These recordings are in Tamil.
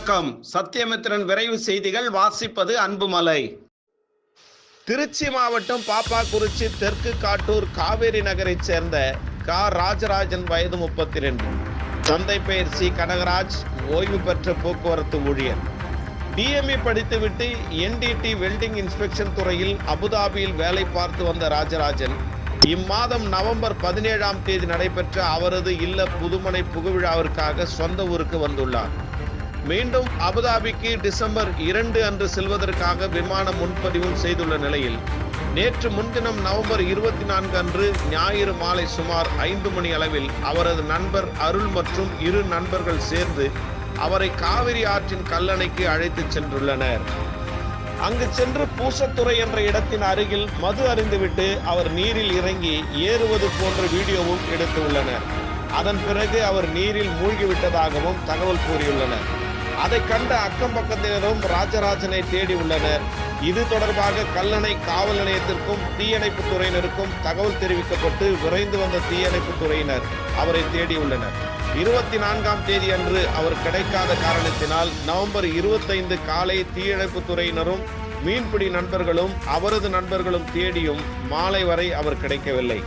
வணக்கம். சத்தியமித்திரன் விரைவு செய்திகள். வாசிப்பது அன்புமலை. திருச்சி மாவட்டம் பாப்பாக்குறிச்சி தெற்கு காட்டூர் காவேரி நகரைச் சேர்ந்த கா. ராஜராஜன் வயது முப்பத்தி ரெண்டு தந்தை பெயர் சி. கனகராஜ். ஓய்வு பெற்ற போக்குவரத்து ஊழியர். டிஎம்இ படித்துவிட்டு என்டிடி வெல்டிங் இன்ஸ்பெக்ஷன் துறையில் அபுதாபியில் வேலை பார்த்து வந்த ராஜராஜன் இம்மாதம் நவம்பர் பதினேழாம் தேதி நடைபெற்ற அவரது இல்ல புதுமனை புகுவிழாவிற்காக சொந்த ஊருக்கு வந்துள்ளார். மீண்டும் அபுதாபிக்கு டிசம்பர் இரண்டு அன்று செல்வதற்காக விமான முன்பதிவும் செய்துள்ள நிலையில் நேற்று முன்தினம் நவம்பர் இருபத்தி நான்கு அன்று ஞாயிறு மாலை சுமார் ஐந்து மணி அளவில் அவரது நண்பர் அருள் மற்றும் இரு நண்பர்கள் சேர்ந்து அவரை காவிரி ஆற்றின் கல்லணைக்கு அழைத்துச் சென்றுள்ளனர். அங்கு சென்று பூசத்துறை என்ற இடத்தின் அருகில் மது அறிந்துவிட்டு அவர் நீரில் இறங்கி ஏறுவது போன்ற வீடியோவும் எடுத்து உள்ளனர் அதன் பிறகு அவர் நீரில் மூழ்கிவிட்டதாகவும் தகவல் கூறியுள்ளனர். அதை கண்ட அக்கம் பக்கத்தினரும் ராஜராஜனை தேடி உள்ளனர். இது தொடர்பாக கல்லணை காவல் நிலையத்திற்கும் தீயணைப்பு துறையினருக்கும் தகவல் தெரிவிக்கப்பட்டு விரைந்து வந்த தீயணைப்பு துறையினர் அவரை தேடியுள்ளனர் இருபத்தி நான்காம் தேதி அன்று அவர் கிடைக்காத காரணத்தினால் நவம்பர் இருபத்தைந்து காலை தீயணைப்பு துறையினரும் மீன்பிடி நண்பர்களும் அவரது நண்பர்களும் தேடியும் மாலை வரை அவர் கிடைக்கவில்லை.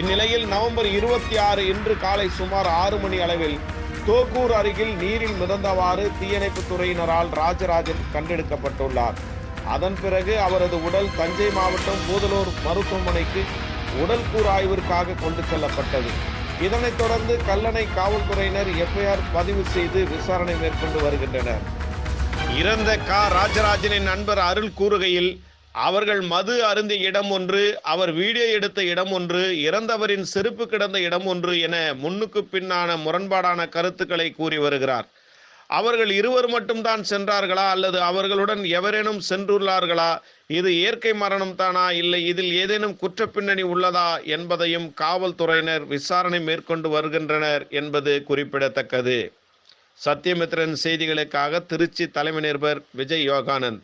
இந்நிலையில் நவம்பர் இருபத்தி ஆறு இன்று காலை சுமார் ஆறு மணி அளவில் தோக்கூர் அருகில் நீரில் மிதந்தவாறு தீயணைப்பு துறையினரால் ராஜராஜன் கண்டெடுக்கப்பட்டுள்ளார். அதன் பிறகு அவரது உடல் தஞ்சை மாவட்டம் பூதலூர் மருத்துவமனைக்கு உடல் கூறு ஆய்விற்காக கொண்டு செல்லப்பட்டது. இதனைத் தொடர்ந்து கல்லணை காவல்துறையினர் எஃப்ஐஆர் பதிவு செய்து விசாரணை மேற்கொண்டு வருகின்றனர். இறந்த கா. ராஜராஜனின் நண்பர் அருள் கூறுகையில் அவர்கள் மது அருந்திய இடம் ஒன்று அவர் வீடியோ எடுத்த இடம் ஒன்று இறந்தவரின் செருப்பு கிடந்த இடம் ஒன்று என முன்னுக்கு பின்னான முரண்பாடான கருத்துக்களை கூறி வருகிறார். அவர்கள் இருவர் மட்டும்தான் சென்றார்களா அல்லது அவர்களுடன் எவரேனும் சென்றுள்ளார்களா? இது இயற்கை மரணம் தானா? இல்லை இதில் ஏதேனும் குற்ற பின்னணி உள்ளதா என்பதையும் காவல்துறையினர் விசாரணை மேற்கொண்டு வருகின்றனர் என்பது குறிப்பிடத்தக்கது. சத்யமித்ரன் செய்திகளுக்காக திருச்சி தலைமை நிருபர் விஜய் யோகானந்த்.